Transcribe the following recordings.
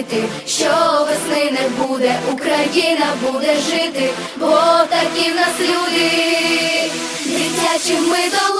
жити, що весни не буде, Україна буде жити, бо такі в нас люди, дитячі ми долу.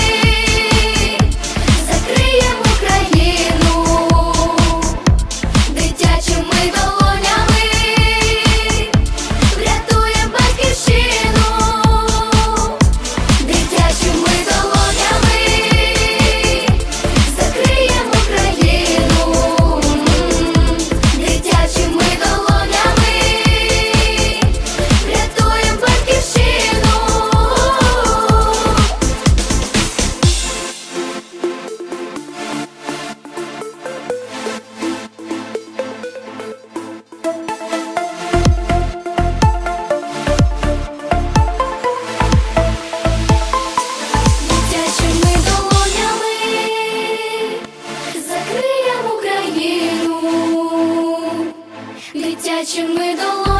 гарячими долонами